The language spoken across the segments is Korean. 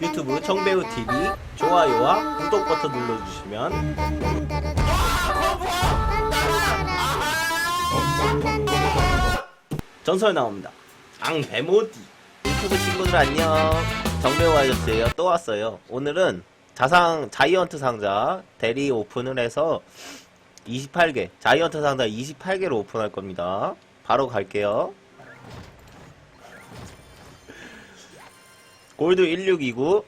유튜브 청배우TV 좋아요와 구독 버튼 눌러주시면 전설 나옵니다. 앙배모디. 유튜브 친구들 안녕. 정배우 아저씨예요. 또 왔어요. 오늘은 자상 자이언트 상자 대리 오픈을 해서 28개 자이언트 상자 28개로 오픈할 겁니다. 바로 갈게요 골드 1629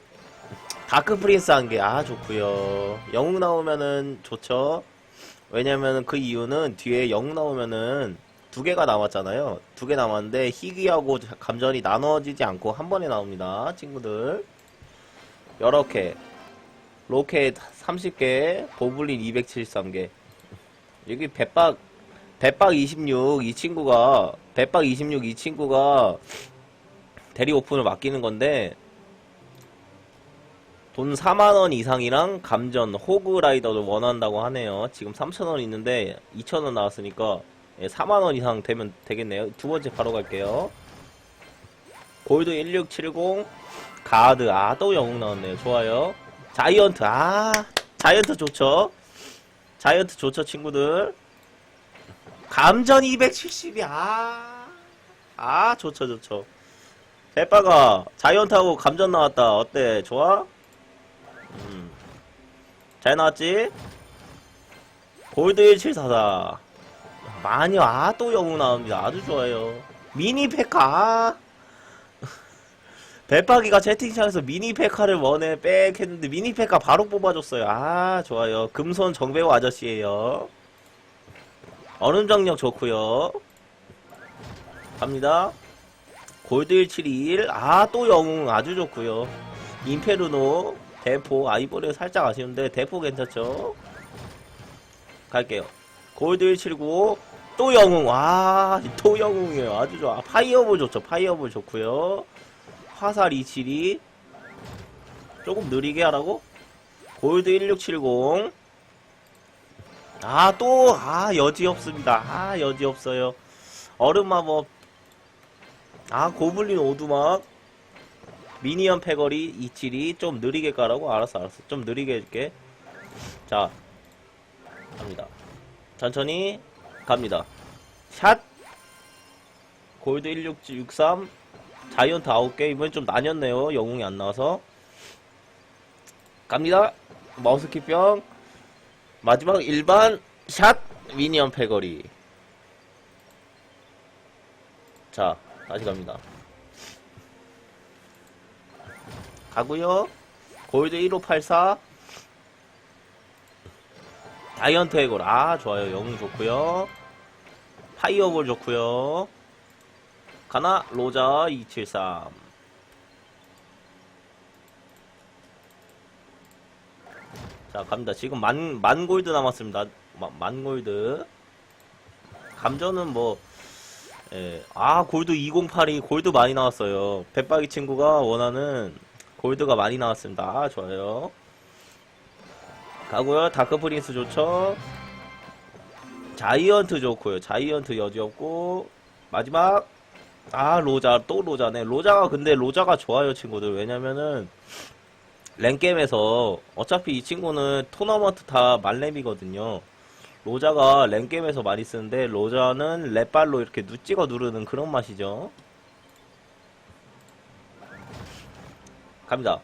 다크 프린스 한 개 아 좋구요 영웅 나오면은 좋죠 왜냐면 그 이유는 뒤에 영웅 나오면은 두 개가 남았잖아요. 두개 남았는데 희귀하고 감전이 나눠지지 않고 한 번에 나옵니다. 친구들. 이렇게 로켓 30개, 보블린 273개. 여기 배박 배박 26 이 친구가 배박 26 이 친구가 대리 오픈을 맡기는 건데 돈 4만원 이상이랑 감전 호그라이더를 원한다고 하네요. 지금 3천원 있는데 2천원 나왔으니까 예, 4만원 이상 되면 되겠네요. 두 번째 바로 갈게요. 골드 1670 가드 아 또 영웅 나왔네요. 좋아요. 자이언트 아 자이언트 좋죠. 자이언트 좋죠 친구들. 감전 270이 아, 아 좋죠 좋죠. 대빠가 자이언트하고 감전 나왔다. 어때? 좋아? 음. 잘 나왔지? 골드 1744 마녀 아또 영웅 나옵니다 아주 좋아요 미니 페카 아. 배빠기가 채팅창에서 미니 페카를 원해 빽 했는데 미니 페카 바로 뽑아줬어요 아 좋아요 금손 정배우 아저씨예요 얼음장력 좋고요 갑니다 골드 1721아 또 영웅 아주 좋고요 임페르노 대포 아이보리 살짝 아쉬운데 대포 괜찮죠 갈게요 골드 179, 또 영웅, 와, 또 영웅이에요. 아주 좋아. 파이어볼 좋죠. 파이어볼 좋고요 화살 272, 조금 느리게 하라고? 골드 1670, 아, 또, 아, 여지 없습니다. 아, 여지 없어요. 얼음 마법, 아, 고블린 오두막, 미니언 패거리 272, 좀 느리게 가라고? 알았어, 알았어. 좀 느리게 해줄게. 자, 갑니다. 천천히 갑니다. 샷 골드 1663 자이언트 9개 이번엔 좀 나뉘었네요. 영웅이 안 나와서 갑니다. 마우스 키병 마지막 일반 샷 미니언 패거리 자 다시 갑니다. 가고요. 골드 1584 다이언트 해골. 아 좋아요. 영웅 좋고요. 파이어볼 좋고요. 가나 로자 273 자 갑니다. 지금 만, 만 골드 남았습니다. 마, 만 골드. 감전은 뭐 예. 아 골드 2082 골드 많이 나왔어요 배빠기 친구가 원하는 골드가 많이 나왔습니다 아 좋아요 가고요. 다크 프린스 좋죠. 자이언트 좋고요. 자이언트 여지 없고 마지막 아 로자 또 로자네. 로자가 근데 로자가 좋아요 친구들. 왜냐면은 랭게임에서 어차피 이 친구는 토너먼트 다 말렙이거든요. 로자가 랭게임에서 많이 쓰는데 로자는 랩발로 이렇게 누 찍어 누르는 그런 맛이죠. 갑니다.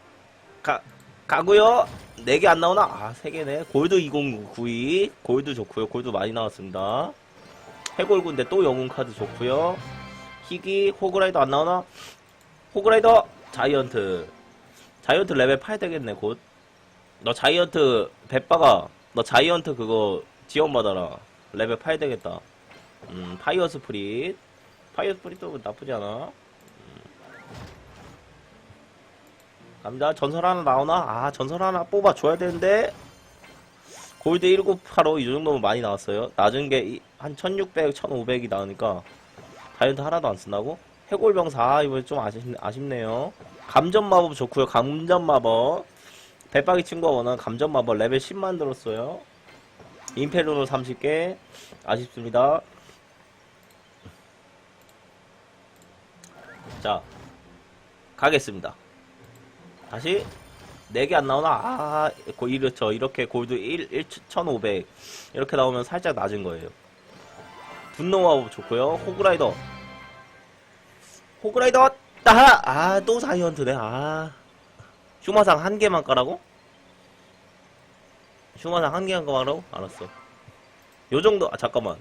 가 가고요. 4개 안 나오나? 아, 3개네. 골드 2092. 골드 좋고요. 골드 많이 나왔습니다. 해골군데 또 영웅 카드 좋고요. 희귀, 호그라이더 안 나오나? 호그라이더, 자이언트. 자이언트 레벨 8 되겠네, 곧. 너 자이언트, 배빠가, 너 자이언트 그거 지원받아라. 레벨 8 되겠다. 음, 파이어 스프릿. 파이어 스프릿도 나쁘지 않아. 갑니다. 전설 하나 나오나? 아, 전설 하나 뽑아줘야 되는데. 골드 1985 이 정도면 많이 나왔어요. 낮은 게 한 1600, 1500이 나오니까 다이언트 하나도 안 쓴다고? 해골병사, 아, 이번에 좀 아쉽, 아쉽네요. 감전 마법 좋고요. 감전 마법. 배빠기 친구가 원하는 감전 마법 레벨 10 만 들었어요. 임페르노 30개. 아쉽습니다. 자, 가겠습니다. 다시 4개 안 나오나? 아, 고- 이렇죠. 이렇게 골드 1, 1, 1500 이렇게 나오면 살짝 낮은 거예요. 분노마법 좋고요. 호그라이더. 호그라이더 따! 아, 또 자이언트네. 아. 슈마상 한 개만 까라고? 슈마상 한 개만 까라고? 알았어. 요 정도, 아, 잠깐만.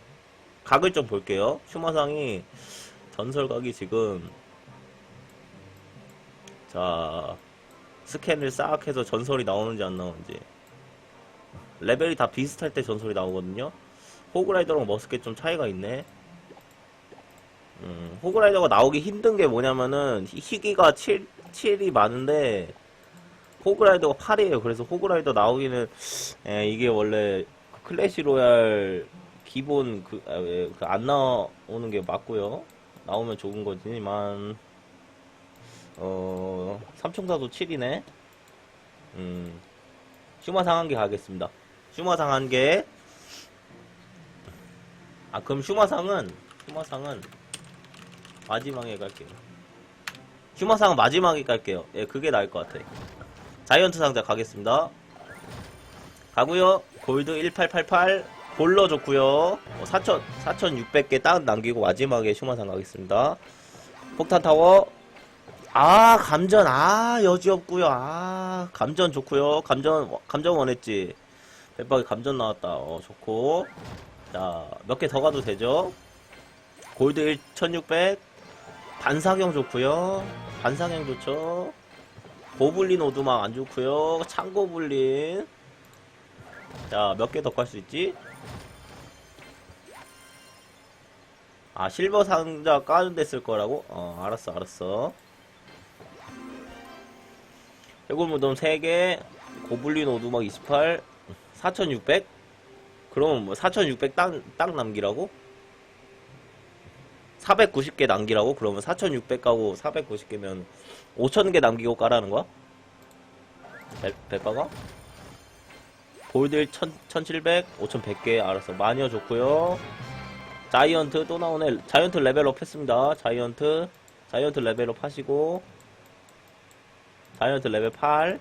각을 좀 볼게요. 슈마상이 전설각이 지금 자 스캔을 싹 해서 전설이 나오는지 안 나오는지 레벨이 다 비슷할 때 전설이 나오거든요 호그라이더랑 머스켓 좀 차이가 있네 음, 호그라이더가 나오기 힘든 게 뭐냐면은 희- 희귀가 7, 7이 많은데 호그라이더가 8이에요. 그래서 호그라이더 나오기는 에, 이게 원래 클래시 로얄 기본 그안 나오는 게 맞고요. 나오면 좋은 거지만 어 삼총사도 7이네. 음 슈마 상 한개 가겠습니다. 슈마 상 한개 아 그럼 슈마상은 슈마상은 마지막에 갈게요. 슈마상은 마지막에 갈게요. 예 그게 나을 것 같아 자이언트 상자 가겠습니다. 가고요. 골드 1888 볼러 좋고요. 4천 4,600개 딱 남기고 마지막에 슈마상 가겠습니다. 폭탄 타워. 아 감전. 아 여지 없고요. 아 감전 좋고요. 감전 감전 원했지. 백박이 감전 나왔다. 어 좋고. 자 몇 개 더 가도 되죠? 골드 1 1600 반사경 좋고요. 반사경 좋죠 고블린 오두막 안 좋고요. 창고블린. 자 몇 개 더 깔 수 있지? 아 실버 상자 까는 데 쓸 거라고? 어 알았어 알았어. 해골 무덤 3개, 고블린 오두막 28, 4600? 그럼 뭐 4600 딱, 딱 남기라고? 490개 남기라고? 그러면 4600 가고 490개면 5000개 남기고 까라는 거야? 백, 백가가? 골드 1000, 1700, 5100개, 알았어. 마녀 좋고요 자이언트 또 나오네. 자이언트 레벨업 했습니다. 자이언트. 자이언트 레벨업 하시고. 자이언트 레벨 8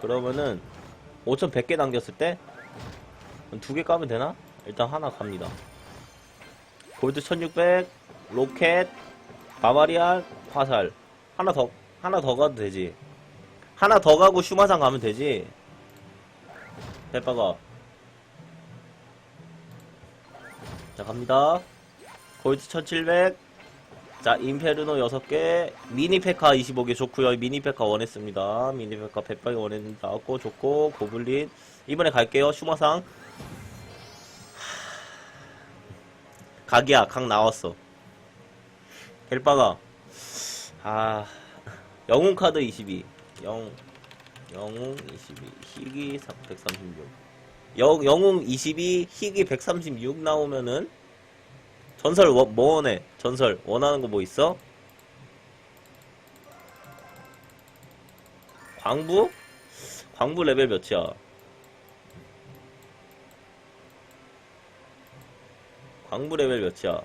그러면은 5100개 남겼을 때 두 개 까면 되나? 일단 하나 갑니다. 골드 1600 로켓 바바리안 화살. 하나 더 하나 더 가도 되지. 하나 더 가고 슈마상 가면 되지. 대빠가. 자 갑니다. 골드 1700 자, 임페르노 6개, 미니페카 25개 좋고요. 미니페카 원했습니다. 미니페카 100방이 원했는데 나왔고, 좋고, 고블린. 이번에 갈게요. 슈마상. 각이야, 각 나왔어. 델바가. 아, 영웅 카드 22. 영, 영웅 22. 희귀 136. 영, 영웅 22, 희귀 136 나오면은, 전설 뭐, 뭐 원해? 전설 원하는 거 뭐 있어? 광부? 광부 레벨 몇이야? 광부 레벨 몇이야?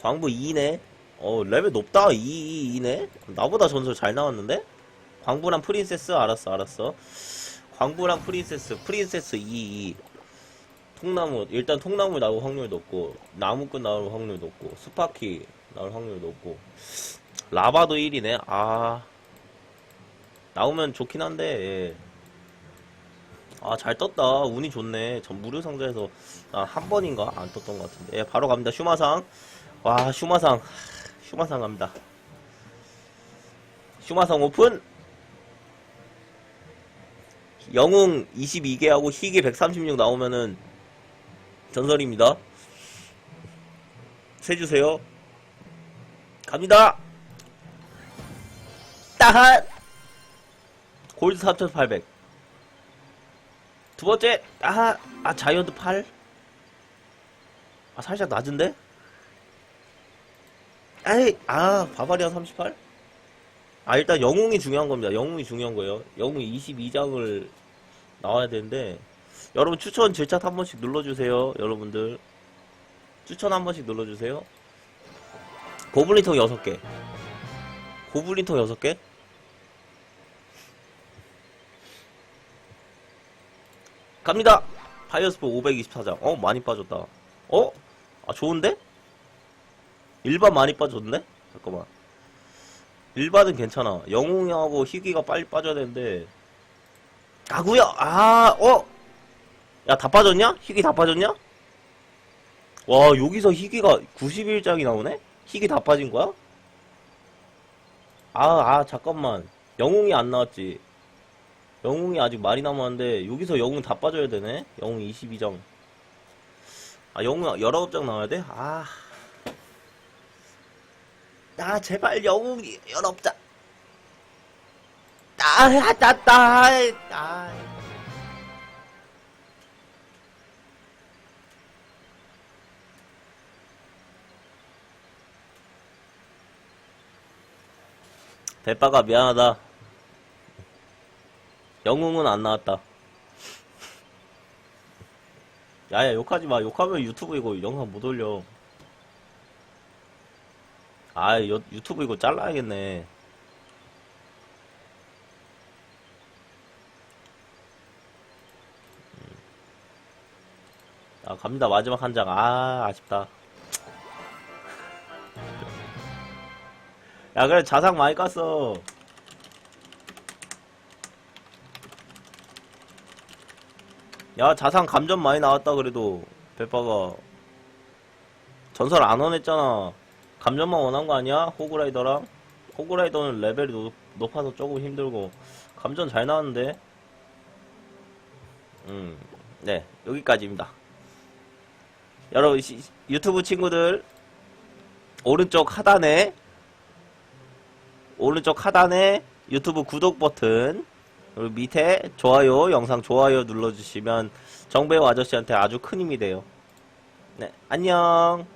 광부 2네? 어 레벨 높다. 2, 2, 2네? 나보다 전설 잘 나왔는데? 광부랑 프린세스? 알았어 알았어. 광부랑 프린세스. 프린세스 2, 2 통나무 일단 통나무 나올 확률 높고 나무꾼 나올 확률 높고 스파키 나올 확률 높고. 라바도 1이네. 아. 나오면 좋긴 한데 아 잘 떴다 운이 좋네 전 무료 상자에서 아, 한 번인가 안 떴던 것 같은데 예, 바로 갑니다 슈마상 와 슈마상 슈마상 갑니다 슈마상 오픈 영웅 22개하고 희귀 136 나오면은 전설입니다. 세주세요. 갑니다. 따핫! 골드 3800. 두 번째, 따핫! 아, 자이언트 8. 아, 살짝 낮은데? 에이, 아, 바바리안 38? 아, 일단 영웅이 중요한 겁니다. 영웅이 중요한 거예요. 영웅이 22장을 나와야 되는데, 여러분 추천 질착 한 번씩 눌러주세요. 여러분들 추천 한 번씩 눌러주세요. 고블린통 6개. 고블린통 6개? 갑니다! 파이어스포 524장. 어, 많이 빠졌다. 어? 아, 좋은데? 일반 많이 빠졌네? 잠깐만. 일반은 괜찮아. 영웅하고 희귀가 빨리 빠져야 되는데. 가구요! 아, 어? 야, 다 빠졌냐? 희귀 다 빠졌냐? 와, 여기서 희귀가 91장이 나오네? 희귀 다 빠진 거야? 아, 아, 잠깐만. 영웅이 안 나왔지. 영웅이 아직 많이 남았는데, 여기서 영웅 다 빠져야 되네? 영웅 22장. 아, 영웅 19장 나와야 돼? 아. 나 제발 영웅이 19장. 아, 나, 나, 나, 나. 대빠가 미안하다. 영웅은 안 나왔다. 야야 욕하지 마. 욕하면 유튜브 이거 영상 못 올려. 아 유, 유튜브 이거 잘라야겠네. 음. 아 갑니다 마지막 한 장. 아 아쉽다. 야 그래 자상 많이 깠어. 야 자상 감전 많이 나왔다 그래도 배빠가 전설 안 원했잖아. 감전만 원한 거 아니야? 호그라이더랑? 호그라이더는 레벨이 높, 높아서 조금 힘들고 감전 잘 나왔는데. 음네 여기까지입니다. 여러분 시- 유튜브 친구들 오른쪽 하단에 오른쪽 하단에 유튜브 구독 버튼 그리고 밑에 좋아요 영상 좋아요 눌러주시면 정배우 아저씨한테 아주 큰 힘이 돼요. 네 안녕.